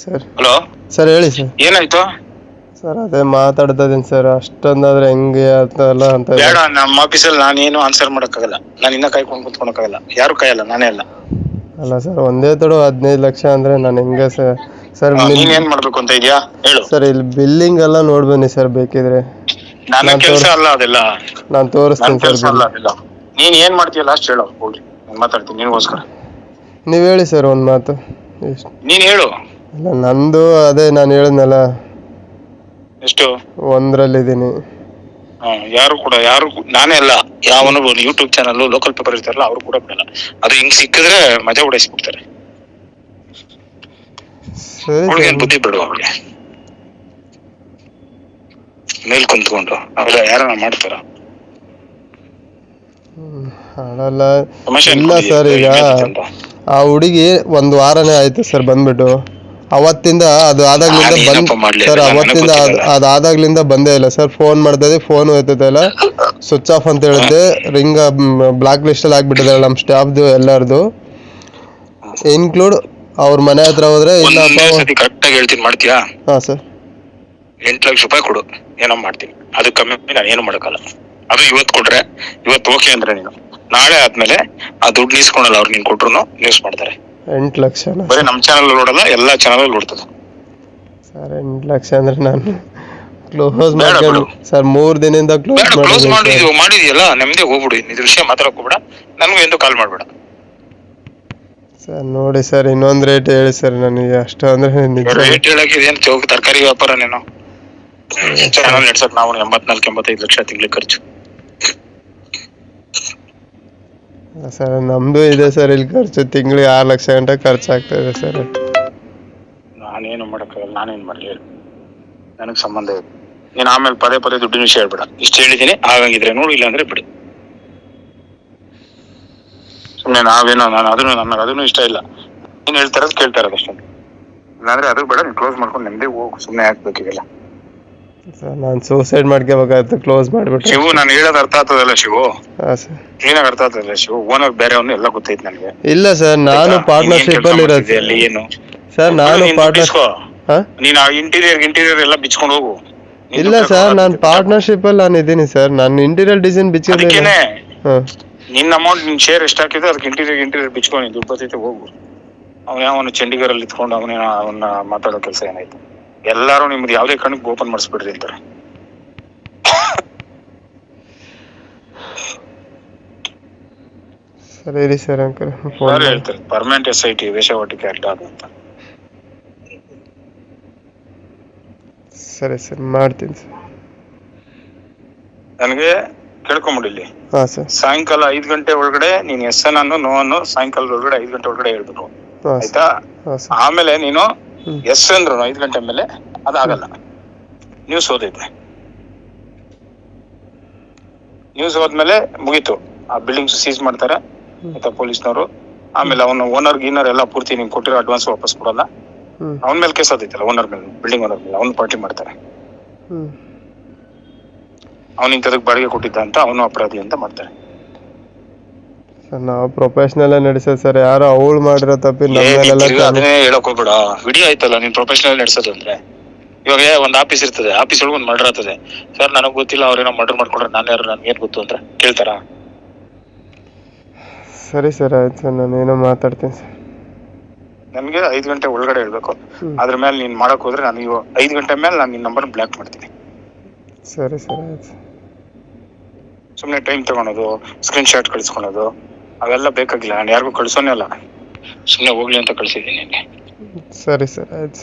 Sir. Hello? Sir ಹೇಳಿ sir. ಏನಾಯ್ತು? Sir ಅದೇ ಮಾತಾಡ್ತಾ ಇದೀನಿ ಸರ್. ಅಷ್ಟೊಂದಾದ್ರೆ ಹೆಂಗೆ ಅಂತ ಎಲ್ಲ ಅಂತ ಇದೆ. ಬೇಡ ನಮ್ಮ ಆಫೀಸಲ್ಲಿ ನಾನೇನು ಆನ್ಸರ್ ಮಾಡಕ್ಕಾಗಲ್ಲ. ನಾನು ಇನ್ನ ಕಾಯ್ಕೊಂಡು ಕುತ್ಕೊಳಕ್ಕಾಗಲ್ಲ. ಯಾರು ಕಾಯಲ್ಲ ನಾನೇ ಅಲ್ಲ. ಅಲ್ಲ ಸರ್ ಒಂದೇ ತಡು ಹದಿನೈದು ಲಕ್ಷ ಅಂದ್ರೆ ನಾನು ಹೆಂಗೆ ಸರ್? ಸರ್ ನೀನು ನೀನ್ ಏನ್ ಮಾಡ್ಬೇಕು ಅಂತ ಇದೆಯಾ? ಹೇಳು. ಸರ್ ಇಲ್ಲಿ ಬಿಲ್ಲಿಂಗ್ ಎಲ್ಲ ನೋಡ್ಬನ್ನಿ ಸರ್ ಬೇಕಿದ್ರೆ. ನನ್ನ ನಾನ್ ಕೆಲಸ ಅಲ್ಲ ಅದೆಲ್ಲ. ನಾನು ನನ್ನ ತೋರಿಸ್ತೀನಿ ಸರ್ ಅಲ್ಲ ಅದೆಲ್ಲ. ನೀನ್ ಏನ್ ಮಾಡ್ತೀಯ ಲಾಸ್ಟ್ ಹೇಳು ಹೋಗಿ ನಾನು ಮಾತಾಡ್ತೀನಿ ನಿನಗೋಸ್ಕರ. ನೀವು ಹೇಳಿ ಸರ್ ಒಂದು ಮಾತು. ನೀನ್ ಹೇಳು. ನಂದು ಅದೇ ನಾನು ಹೇಳಿದ್ನಲ್ಲ. ಎಷ್ಟು? ಒಂದ್ರಲ್ಲಿದ್ದೀನಿ. ಹಾ, ಯಾರು ಕೂಡ ಯಾರು ಕೂ- ನಾನೇ ಅಲ್ಲ ಯಾವನು ಯೂಟ್ಯೂಬ್ ಚಾನಲ್ ಲೋಕಲ್ ಪೇಪರ್ ಇರ್ತಾರಲ್ಲ ಅವ್ರು ಕೂಡ ಬಿಡಲ್ಲ. ಅದು ಹಿಂಗ್ ಸಿಕ್ಕಿದ್ರೆ ಮಜಾ ಉಡಾಯಿಸ್ಬಿಡ್ತಾರೆ ಸರಿ ಅವ್ಳಿಗೆ ಸರ್ ಬುದ್ಧಿ ಬಿಡು ಅವ್ಳಿಗೆ? ಮೇಲ್ ಕುಂತ್ಕೊಂಡು ಅವೆಲ್ಲ ಯಾರನ್ನ ಮಾಡ್ತಾರ? ತಮಾಷೆ ಇಲ್ಲ ಅನ್ಕೊಂಡಿದ್ಯಾ? ಸರ್ ಈಗ ಆ ಹುಡುಗಿ ಒಂದು ವಾರನೇ ಆಯ್ತು ಸರ್ ಬಂದ್ಬಿಟ್ಟು. ಅವತ್ತಿಂದ ಅದು ಆದಾಗ್ಲಿಂದ ಬಂದ್ ಸರ್ ಅವತ್ತಿಂದ ಅದಾದಾಗ್ಲಿಂದ ಆದಾಗ್ಲಿಂದ ಬಂದೇ ಇಲ್ಲ. ಸರ್ ಫೋನ್ ಮಾಡ್ತಾ ಫೋನ್ ಇಲ್ಲ ಸ್ವಿಚ್ ಆಫ್ ಅಂತ ಹೇಳಿದ್ದೆ. ರಿಂಗ್ ಬ್ಲಾಕ್ ಲಿಸ್ಟ್ ಅಲ್ಲಿ ಆಗ್ಬಿಟ್ಟಿದ್ದಾರೆ ನಮ್ಮ ಸ್ಟಾಫ್ದು ಎಲ್ಲರದು. ಇನ್ಕ್ಲೂಡ್ ಅವ್ರ ಮನೆ ಹತ್ರ ಹೋದ್ರೆ ಇಲ್ಲ ಕರೆಕ್ಟ್ ಆಗಿ ಹೇಳ್ತೀನಿ ಮಾಡ್ತೀಯಾ? ಹಾ ಸರ್. ಎಂಟು ಲಕ್ಷ ರೂಪಾಯಿ ಕೊಡು. ಏನೋ ಮಾಡ್ತೀನಿ. ಅದು ಕಮ್ಮಿ ನಾನು ಏನು ಮಾಡಕ್ಕಲ್ಲ. ಅದು ಇವತ್ತು ಕೊಟ್ರೆ ಇವತ್ತು ಓಕೆ ಅಂದ್ರೆ ನೀನು. ನಾಳೆ ಆದ್ಮೇಲೆ ಆ ದುಡ್ಡು ನೀಸ್ಕೊಳಲ್ಲ ಅವ್ರು ನೀನ್ ಕೊಟ್ರು ನ್ಯೂಸ್ ಮಾಡ್ತಾರೆ. ಎಂಟು ಲಕ್ಷ ಬರೀ ನಮ್ಮ ಚಾನಲ್ ನೋಡಲ್ಲ ಎಲ್ಲಾ ಚಾನಲ್ ನೋಡ್ತದೆ. ಸರ್ ಎಂಟು ಲಕ್ಷ ಅಂದ್ರೆ ನಾನು ಕ್ಲೋಸ್ ಬೇಡ ಮಾಡ್ಕೊಂಡು ಬಿಡು. ಸರ್ ಮೂರ್ ದಿನದಿಂದ ಕ್ಲೋಸ್ ಮಾಡಿದ್ದೀನಿ ಮಾಡಿದ್ಯೋ ಮಾಡಿದ್ಯಲ್ಲ? ನೆಮ್ಮದಿ ಹೋಗ್ಬಿಡು. ಇದ್ರ ವಿಷಯ ಮಾತ್ರ ಹೋಗ್ಬೇಡ. ನನಗೂ ಎಂದು ಕಾಲ್ ಮಾಡ್ಬೇಡ. ಸರ್ ನೋಡಿ ಸರ್ ಇನ್ನೊಂದು ರೇಟ್ ಹೇಳಿ ಸರ್ ನನಗೆ. ಅಷ್ಟು ಅಂದ್ರೆ ನಿಜ. ರೇಟ್ ಹೇಳಕ್ಕೆ ಇದೇನು ತರಕಾರಿ ವ್ಯಾಪಾರ ನೀನು? ಚಾನಲ್ ನಡ್ಸಕ್ ನಾವು ಎಂಬತ್ನಾಲ್ಕು ಎಂಬತ್ತೈದು ಲಕ್ಷ ತಿಂಗಳಿಗೆ ಖರ್ಚು. ಸರ್, ನಮ್ದು ಇದೆ ಸರ್, ಇಲ್ಲಿ ಖರ್ಚು ತಿಂಗಳಿಗೆ ಆರು ಲಕ್ಷ ಗಂಟೆ ಖರ್ಚು ಇದೆ ಸರ್. ನಾನೇನು ಮಾಡಕ್ಕಾಗಲ್ಲ, ನಾನೇನ್ ಮಾಡಲಿ ಹೇಳಿ. ನನಗೆ ಸಂಬಂಧ ಇಲ್ಲ. ನೀನು ಆಮೇಲೆ ಪದೇ ಪದೇ ದುಡ್ಡಿನ ವಿಷಯ ಹೇಳ್ಬೇಡ. ಇಷ್ಟು ಹೇಳಿದ್ದೀನಿ ಆಗಂಗಿದ್ರೆ ನೋಡು ಇಲ್ಲ ಅಂದ್ರೆ ಬಿಡು. ಸುಮ್ನೆ ನಾವೇನೋ, ನಾನು ಅದನ್ನು ನನಗೆ ಅದನ್ನು ಇಷ್ಟ ಇಲ್ಲ. ನೀನು ಹೇಳ್ತಾರದು ಕೇಳ್ತಾ ಇರೋದು ಅಷ್ಟೇ. ಇಲ್ಲಾಂದ್ರೆ ಅದು ಬೇಡ, ನೀನು ಕ್ಲೋಸ್ ಮಾಡ್ಕೊಂಡು ನೆಮ್ಮದಿ ಹೋಗು, ಸುಮ್ನೆ ಹಾಕ್ಬೇಕಿಲ್ಲ ಸರ್ ನಾನು ಸೂಸೈಡ್ ಮಾಡ್ಕೋಬೇಕಾಯ್ತು ಕ್ಲೋಸ್ ಮಾಡ್ಬಿಟ್ಟು ಶಿವು ನಾನು ಹೇಳೋದು ಅರ್ಥ ಆಗ್ತದಲ್ಲ ಶಿವು? ಹಾಂ ಸರ್ ಕ್ಲೀನಾಗಿ ಅರ್ಥ ಆಗ್ತದಲ್ಲ ಶಿವು? ಓನರ್ ಬೇರೆಯವನು ಎಲ್ಲ ಗೊತ್ತೈತೆ ನನಗೆ. ಇಲ್ಲ ಸರ್ ನಾನು? ಪಾರ್ಟ್ನರ್ಶಿಪ್ ಅಲ್ಲಿ ಇರೋದು. ಅಲ್ಲಿ? ಏನು? ಸರ್ ನಾನು ಪಾರ್ಟ್ನರ್ ಬಿಚ್ಕೋ. ಹಾಂ? ನೀನ್ ಆ ಇಂಟೀರಿಯರ್ ಇಂಟೀರಿಯರ್ ಎಲ್ಲ ಬಿಚ್ಕೊಂಡು ಹೋಗು. ನೀನ್ ಇಲ್ಲ ದುಡ್ಡು ಸರ್ ನಾನು ಪಾರ್ಟ್ನರ್ಶಿಪ್ ಅಲ್ಲಿ ನಾನು ಇದ್ದೀನಿ ಸರ್ ನಾನು ಇಂಟೀರಿಯರ್ ಡಿಸೈನ್ ಬಿಚ್ಚಿದ್ದೀನಿ ಅದಕ್ಕೇನೆ. ಹಾಂ. ನಿನ್ನ ಅಮೌಂಟ್ ನಿನ್ ಶೇರ್ ಎಷ್ಟು ಹಾಕಿದ್ರೆ ಅದಕ್ಕೆ ಇಂಟೀರಿಯರ್ ಇಂಟೀರಿಯರ್ ಬಿಚ್ಕೊಂಡು ದುಡ್ಡು ಬರ್ತೈತೆ ಹೋಗು. ಅವನ ಯಾವನು ಚಂಡೀಗರಲ್ಲಿ ಇತ್ಕೊಂಡು ಅವನೇನ ಅವನ್ನ ಮಾತಾಡೋ ಕೆಲಸ ಏನಾಯ್ತು. ಎಲ್ಲಾರು ನಿಮ್ದು ಯಾವ್ದೇ ಕಣ್ಣಿಗೆ ಓಪನ್ ಮಾಡಿಸ್ಬಿಡ್ರಿ ಅಂತಾರೆ. ಸರಿ ಇರಿ ಸರ್ ಅಂಕಲ್ ಹೇಳ್ತಾರೆ ಪರ್ಮನೆಂಟ್ ಎಸ್ ಐ ಟಿ ವೇಷವಾಟಿಕೆ ಅಡ್ಡ ಅಂತ. ಸರಿ ಸರ್ ಮಾಡ್ತೀನಿ ಸರ್. ನನಗೆ ಕೇಳ್ಕೊಂಬಿಡಿ ಇಲ್ಲಿ. ಹಾಂ ಸರ್. ಸಾಯಂಕಾಲ ಐದ್ ಗಂಟೆ ಒಳಗಡೆ ನೀನ್ ಎಸ್ ಎನ್ ಅನ್ನು ನೋ ಅನ್ನು ಸಾಯಂಕಾಲದ ಒಳಗಡೆ ಐದ್ ಗಂಟೆ ಒಳಗಡೆ ಹೇಳ್ಬೇಕು ಹಾಂ ಸರ್. ಆಯ್ತಾ? ಹಾಂ ಸರ್. ಆಮೇಲೆ ನೀನು. ಎಸ್ ಅಂದ್ರು ಐದು ಗಂಟೆ ಮೇಲೆ ಅದಾಗಲ್ಲ. ನ್ಯೂಸ್ ಓದೈತೆ ನ್ಯೂಸ್ ಹೋದ್ಮೇಲೆ ಮುಗೀತು. ಆ ಬಿಲ್ಡಿಂಗ್ಸ್ ಸೀಸ್ ಮಾಡ್ತಾರೆ. ಆಯ್ತಾ ಪೊಲೀಸ್ನವರು. ಆಮೇಲೆ ಅವನು ಓನರ್ ಗೀನರ್ ಎಲ್ಲ ಪೂರ್ತಿ ನಿಮ್ಗೆ ಕೊಟ್ಟಿರೋ ಅಡ್ವಾನ್ಸ್ ವಾಪಸ್ ಕೊಡಲ್ಲ. ಅವನ ಮೇಲೆ ಕೇಸ್ ಆದೈತಲ್ಲ ಓನರ್ ಮೇಲೆ ಬಿಲ್ಡಿಂಗ್ ಓನರ್ ಮೇಲೆ ಅವನು ಪಾರ್ಟಿ ಮಾಡ್ತಾರೆ. ಹ್ಞೂ ಅವ್ನು ಇಂಥದಕ್ಕೆ ಬಾಡಿಗೆ ಕೊಟ್ಟಿದ್ದ ಅಂತ ಅವನು ಅಪರಾಧಿ ಅಂತ ಮಾಡ್ತಾರೆ. ಸರ್ ನಾವು ಪ್ರೊಫೆಷನಲ್ ನಡೆಸೋದು ಸರ್ ಯಾರು ಅವಳು ಮಾಡಿರೋ ತಪ್ಪಿ ಏ, ನಮ್ಮ ನೀನ್ ಮೇಲೆಲ್ಲ ತಿರ್ಗಾ ಅದನ್ನೇ ಹೇಳಕ್ ಹೋಗ್ಬೇಡ. ವಿಡಿಯೋ ಆಯ್ತಲ್ಲ ನೀನ್ ಪ್ರೊಫೆಷನಲ್ ನಡೆಸೋದು ಅಂದ್ರೆ? ಇವಾಗ ಒಂದ್ ಆಫೀಸ್ ಇರ್ತದೆ ಆಫೀಸ್ ಒಳಗೆ ಒಂದ್ ಮರ್ಡರ್ ಆಗ್ತದೆ. ಸರ್ ನನಗ್ ಗೊತ್ತಿಲ್ಲ ಅವ್ರೇನೋ ಮರ್ಡರ್ ಮಾಡ್ಕೊಂಡ್ರೆ ನಾನು ಯಾರು ನನ್ಗೆ ಏನ್ ಗೊತ್ತು ಅಂದ್ರೆ ಕೇಳ್ತಾರಾ? ಸರಿ ಸರ್ ಆಯ್ತು ಸರ್ ನಾನು ಏನೋ ಮಾತಾಡ್ತೀನಿ ಸರ್ ನನಗೆ ಐದ್ ಗಂಟೆ ಒಳಗಡೆ ಹೇಳ್ಬೇಕು. ಅದ್ರ ಮೇಲೆ ನೀನ್ ಮಾಡಕ್ ಹೋದ್ರೆ ನಾನು ಇವ ಐದ್ ಗಂಟೆ ಮೇಲೆ ನಾನು ನಿನ್ ನಂಬರ್ ಬ್ಲಾಕ್ ಮಾಡ್ತೀನಿ. ಸರಿ ಸರ್ ಆಯ್ತು ಸುಮ್ನೆ ಟೈಮ್ ತಗೊಳೋದು ಸ್ಕ್ರೀನ್ ಶಾಟ್ ಕಳಿಸ್ಕೊಳೋದು. ಅವೆಲ್ಲ ಬೇಕಾಗಿಲ್ಲ ನಾನು ಯಾರಿಗೂ ಕಳ್ಸೋನೇ ಅಲ್ಲ. ಸುಮ್ನೆ ಹೋಗ್ಲಿ ಅಂತ ಕಳ್ಸಿದ್ದೀನಿ ಸರಿ ಸರ್ ಆಯ್ತು